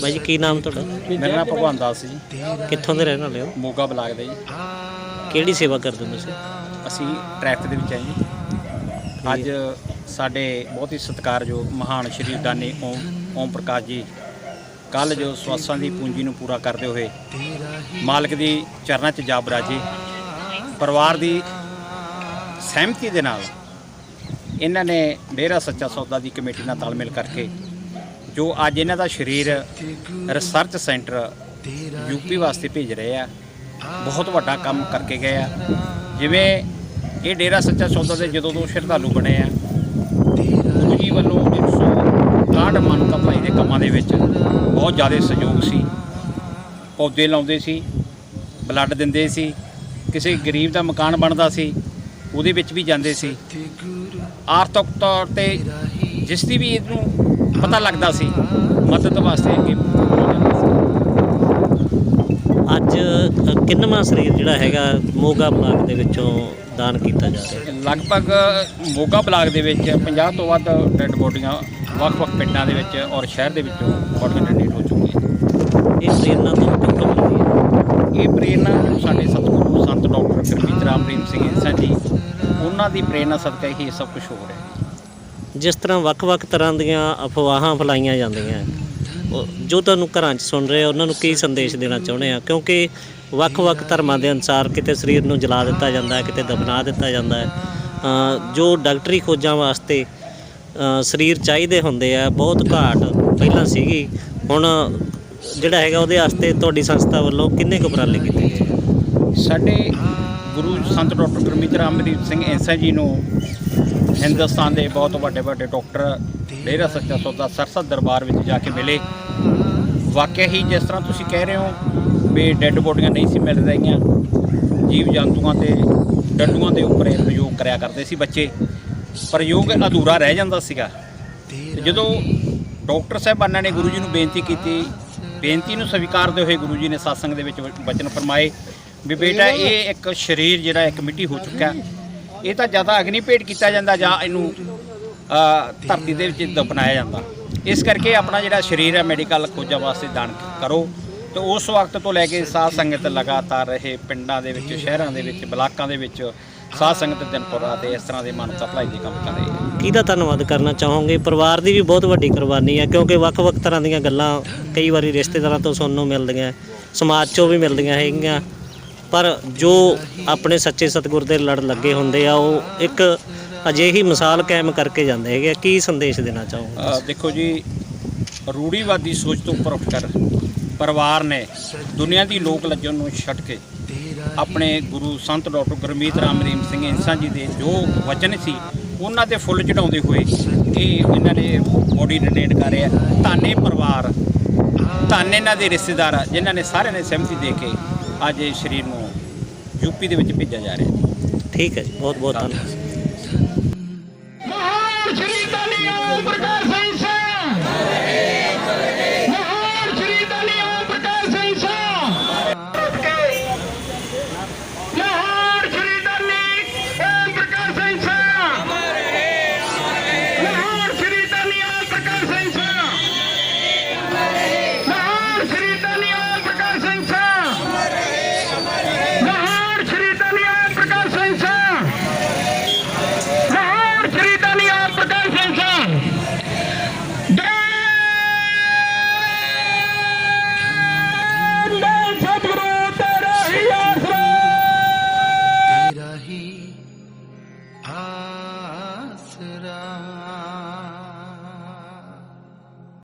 ਬਾਈ ਜੀ ਕੀ ਨਾਮ ਤੁਹਾਡਾ? ਮੇਰਾ ਨਾਮ ਭਗਵਾਨ ਦਾਸ ਜੀ। ਕਿੱਥੋਂ ਦੇ ਰਹਿਣ ਵਾਲੇ ਹੋ? ਮੋਗਾ ਬਲਾਕ ਦਾ ਜੀ। ਕਿਹੜੀ ਸੇਵਾ ਕਰਦੇ ਹੋ ਤੁਸੀਂ? ਅਸੀਂ ਟ੍ਰੈਫਿਕ ਦੇ ਵਿੱਚ ਆਏ ਜੀ। ਅੱਜ ਸਾਡੇ ਬਹੁਤ ਹੀ ਸਤਿਕਾਰਯੋਗ ਮਹਾਨ ਸ਼੍ਰੀ ਦਾਨੀ ਓਮ ਓਮ ਪ੍ਰਕਾਸ਼ ਜੀ। ਕੱਲ ਜੋ ਸਵਾਸਾਂ ਦੀ ਪੂੰਜੀ ਨੂੰ ਪੂਰਾ ਕਰਦੇ ਹੋਏ ਮਾਲਕ ਦੀ ਚਰਨਾਂ 'ਚ ਜਾ ਬਰਾਜੇ ਪਰਿਵਾਰ ਦੀ ਸਹਿਮਤੀ ਦੇ ਨਾਲ ਇਹਨਾਂ ਨੇ ਡੇਰਾ ਸੱਚਾ ਸੌਦਾ ਦੀ ਕਮੇਟੀ ਨਾਲ ਤਾਲਮੇਲ ਕਰਕੇ ਜੋ ਅੱਜ ਇਹਨਾਂ ਦਾ ਸਰੀਰ ਰਿਸਰਚ ਸੈਂਟਰ ਯੂਪੀ ਵਾਸਤੇ ਭੇਜ ਰਹੇ ਆ, ਬਹੁਤ ਵੱਡਾ ਕੰਮ ਕਰਕੇ ਗਏ ਆ। ਜਿਵੇਂ ਇਹ ਡੇਰਾ ਸੱਚਾ ਸੌਦਾ ਦੇ ਜਦੋਂ ਤੋਂ ਸ਼ਰਧਾਲੂ ਬਣੇ ਆ ਗੁਰੂ ਜੀ ਵੱਲੋਂ 161 ਮਾਨਤਾ ਭਲਾਈ ਦੇ ਕੰਮਾਂ ਦੇ ਵਿੱਚ ਬਹੁਤ ਜ਼ਿਆਦਾ ਸਹਿਯੋਗ ਸੀ। ਪੌਦੇ ਲਾਉਂਦੇ ਸੀ, ਬਲੱਡ ਦਿੰਦੇ ਸੀ, ਕਿਸੇ ਗਰੀਬ ਦਾ ਮਕਾਨ ਬਣਦਾ ਸੀ, ਉਹਦੇ ਵਿੱਚ ਵੀ ਜਾਂਦੇ ਸੀ। ਆਰਥਿਕ ਤੌਰ ਤੇ ਜਿਸ ਦੀ ਵੀ ਇਹਨੂੰ ਪਤਾ ਲੱਗਦਾ ਸੀ ਮਦਦ ਵਾਸਤੇ ਅੱਗੇ ਸੀ ਅੱਜ ਕਿੰਨਵਾਂ ਸਰੀਰ ਜਿਹੜਾ ਹੈਗਾ ਮੋਗਾ ਬਲਾਕ ਦੇ ਵਿੱਚੋਂ ਦਾਨ ਕੀਤਾ ਜਾ ਰਿਹਾ ਲਗਭਗ ਮੋਗਾ ਬਲਾਕ ਦੇ ਵਿੱਚ 50 ਤੋਂ ਵੱਧ ਡੈੱਡ ਬੋਡੀਆਂ ਵੱਖ-ਵੱਖ ਪਿੰਡਾਂ ਦੇ ਵਿੱਚ ਔਰ ਸ਼ਹਿਰ ਦੇ ਵਿੱਚੋਂ ਬੋਡੀਆਂ ਡੋਨੇਟ ਹੋ ਚੁੱਕੀਆਂ ਇਹ ਪ੍ਰੇਰਨਾ ਤੋਂ ਕਿੱਥੋਂ ਮਿਲਦੀ ਹੈ? ਇਹ ਪ੍ਰੇਰਨਾ ਸਾਡੇ ਸਤਿਗੁਰੂ ਸੰਤ ਡਾਕਟਰ ਗੁਰਮੀਤ ਰਾਮ ਪ੍ਰੇਮ ਸਿੰਘ ਇੰਸਾ ਜੀ। ਉਹਨਾਂ ਦੀ ਪ੍ਰੇਰਨਾ ਸਦਕਾ ਹੀ ਇਹ ਸਭ ਕੁਝ ਹੋ ਰਿਹਾ ਹੈ। ਜਿਸ ਤਰ੍ਹਾਂ ਵੱਖ-ਵੱਖ ਤਰ੍ਹਾਂ ਦੀਆਂ ਅਫਵਾਹਾਂ ਫੈਲਾਈਆਂ ਜਾਂਦੀਆਂ। ਉਹ ਜੋ ਤੁਹਾਨੂੰ ਘਰਾਂ 'ਚ ਸੁਣ ਰਹੇ ਉਹਨਾਂ ਨੂੰ ਕੀ ਸੰਦੇਸ਼ ਦੇਣਾ ਚਾਹੁੰਦੇ ਆ? ਕਿਉਂਕਿ ਵੱਖ-ਵੱਖ ਧਰਮਾਂ ਦੇ ਅਨੁਸਾਰ ਕਿਤੇ ਸਰੀਰ ਨੂੰ ਜਲਾ ਦਿੱਤਾ ਜਾਂਦਾ ਹੈ, ਕਿਤੇ ਦਫਨਾ ਦਿੱਤਾ ਜਾਂਦਾ ਹੈ। ਜੋ ਡਾਕਟਰੀ ਖੋਜਾਂ ਵਾਸਤੇ ਸਰੀਰ ਚਾਹੀਦੇ ਹੁੰਦੇ ਆ, ਬਹੁਤ ਘਾਟ ਪਹਿਲਾਂ ਸੀਗੀ। ਹੁਣ ਜਿਹੜਾ ਹੈਗਾ ਉਹਦੇ ਵਾਸਤੇ ਤੁਹਾਡੀ ਸੰਸਥਾ ਵੱਲੋਂ ਕਿੰਨੇ ਕੁ ਉਪਰਾਲੇ ਕੀਤੇ ਗਏ? ਸਾਡੇ ਗੁਰੂ ਸੰਤ ਡਾਕਟਰ ਗੁਰਮੀਤ ਰਾਮਦੀਪ ਸਿੰਘ ਇੰਸਾ ਜੀ ਨੂੰ ਹਿੰਦੁਸਤਾਨ ਦੇ ਬਹੁਤ ਵੱਡੇ ਵੱਡੇ ਡਾਕਟਰ ਡੇਰਾ ਸੱਚਾ ਸੌਦਾ ਸਰਸਤ ਦਰਬਾਰ ਵਿੱਚ ਜਾ ਕੇ ਮਿਲੇ। ਵਾਕਿਆ ਹੀ ਜਿਸ ਤਰ੍ਹਾਂ ਤੁਸੀਂ ਕਹਿ ਰਹੇ ਹੋ ਵੀ ਡੈੱਡ ਬੋਡੀਆਂ ਨਹੀਂ ਸੀ ਮਿਲ ਰਹੀਆਂ, ਜੀਵ ਜੰਤੂਆਂ ਤੇ ਡੰਡੂਆਂ ਦੇ ਉੱਪਰ ਇਹ ਪ੍ਰਯੋਗ ਕਰਿਆ ਕਰਦੇ ਸੀ ਬੱਚੇ। ਪ੍ਰਯੋਗ ਅਧੂਰਾ ਰਹਿ ਜਾਂਦਾ ਸੀਗਾ। ਜਦੋਂ ਡਾਕਟਰ ਸਾਹਿਬਾਨਾਂ ਨੇ ਗੁਰੂ ਜੀ ਨੂੰ ਬੇਨਤੀ ਕੀਤੀ, ਬੇਨਤੀ ਨੂੰ ਸਵੀਕਾਰਦੇ ਹੋਏ ਗੁਰੂ ਜੀ ਨੇ satsang ਦੇ ਵਿੱਚ ਵਚਨ ਫਰਮਾਏ ਵੀ ਬੇਟਾ, ਇਹ ਇੱਕ ਸਰੀਰ ਜਿਹੜਾ ਇੱਕ ਮਿੱਟੀ ਹੋ ਚੁੱਕਾ ਇਹ ਤਾਂ ਜ਼ਿਆਦਾ ਅਗਨੀ ਭੇਟ ਕੀਤਾ ਜਾਂਦਾ ਜਾਂ ਇਹਨੂੰ ਧਰਤੀ ਦੇ ਵਿੱਚ ਦਫਨਾਇਆ ਜਾਂਦਾ। ਇਸ ਕਰਕੇ ਆਪਣਾ ਜਿਹੜਾ ਸਰੀਰ ਹੈ ਮੈਡੀਕਲ ਖੋਜਾਂ ਵਾਸਤੇ ਦਾਨ ਕਰੋ। ਤੇ ਉਸ ਵਕਤ ਤੋਂ ਲੈ ਕੇ ਸਾਧ ਸੰਗਤ ਲਗਾਤਾਰ ਰਹੇ ਪਿੰਡਾਂ ਦੇ ਵਿੱਚ, ਸ਼ਹਿਰਾਂ ਦੇ ਵਿੱਚ, ਬਲਾਕਾਂ ਦੇ ਵਿੱਚ, ਸਾਧ ਸੰਗਤ ਦਿਨ ਪਰ ਇਸ ਤਰ੍ਹਾਂ ਦੇ ਮਾਨਵਤਾ ਭਲਾਈ ਦੇ ਕੰਮ ਕਰ ਰਹੇ ਹੈ। ਕਿਹਦਾ ਧੰਨਵਾਦ ਕਰਨਾ ਚਾਹੋਗੇ? ਪਰਿਵਾਰ ਦੀ ਵੀ ਬਹੁਤ ਵੱਡੀ ਕੁਰਬਾਨੀ ਹੈ, ਕਿਉਂਕਿ ਵੱਖ-ਵੱਖ ਤਰ੍ਹਾਂ ਦੀਆਂ ਗੱਲਾਂ ਕਈ ਵਾਰੀ ਰਿਸ਼ਤੇਦਾਰਾਂ ਤੋਂ ਸੁਣਨ ਨੂੰ ਮਿਲਦੀਆਂ, ਸਮਾਜ 'ਚੋਂ ਵੀ ਮਿਲਦੀਆਂ ਹੈਗੀਆਂ। ਪਰ ਜੋ ਆਪਣੇ ਸੱਚੇ ਸਤਿਗੁਰ ਦੇ ਲੜ ਲੱਗੇ ਹੁੰਦੇ ਆ ਉਹ ਇੱਕ ਅਜਿਹੀ ਮਿਸਾਲ ਕਾਇਮ ਕਰਕੇ ਜਾਂਦੇ ਹੈਗੇ ਆ। ਕੀ ਸੰਦੇਸ਼ ਦੇਣਾ ਚਾਹੋਗੇ ਅ, ਦੇਖੋ ਜੀ ਰੂੜੀਵਾਦੀ ਸੋਚ ਤੋਂ ਉੱਪਰ ਉੱਠ ਕਰ ਪਰਿਵਾਰ ਨੇ ਦੁਨੀਆ ਦੀ ਲੋਕ ਲੱਜਣ ਨੂੰ ਛੱਡ ਕੇ ਆਪਣੇ ਗੁਰੂ ਸੰਤ ਡਾਕਟਰ ਗੁਰਮੀਤ ਰਾਮ ਰਹੀਮ ਸਿੰਘ ਇੰਸਾਂ ਜੀ ਦੇ ਜੋ ਵਚਨ ਸੀ ਉਹਨਾਂ ਤੇ ਫੁੱਲ ਚੜਾਉਂਦੇ ਹੋਏ ਇਹ ਇਹਨਾਂ ਨੇ ਬੋਡੀ ਡੋਨੇਟ ਕਰ ਰਿਹਾ ਧੰਨੇ ਪਰਿਵਾਰ ਧੰਨ ਇਹਨਾਂ ਦੇ ਰਿਸ਼ਤੇਦਾਰ ਆ, ਜਿਨ੍ਹਾਂ ਨੇ ਸਾਰਿਆਂ ਨੇ ਸਹਿਮਤੀ ਦੇ ਕੇ ਅੱਜ ਇਹ ਸਰੀਰ ਨੂੰ ਯੂਪੀ ਦੇ ਵਿੱਚ ਭੇਜਿਆ ਜਾ ਰਿਹਾ ਹੈ। ਠੀਕ ਹੈ ਜੀ ਬਹੁਤ ਬਹੁਤ ਧੰਨਵਾਦ ਸ਼੍ਰੀ ਧਨੀ ਓਮ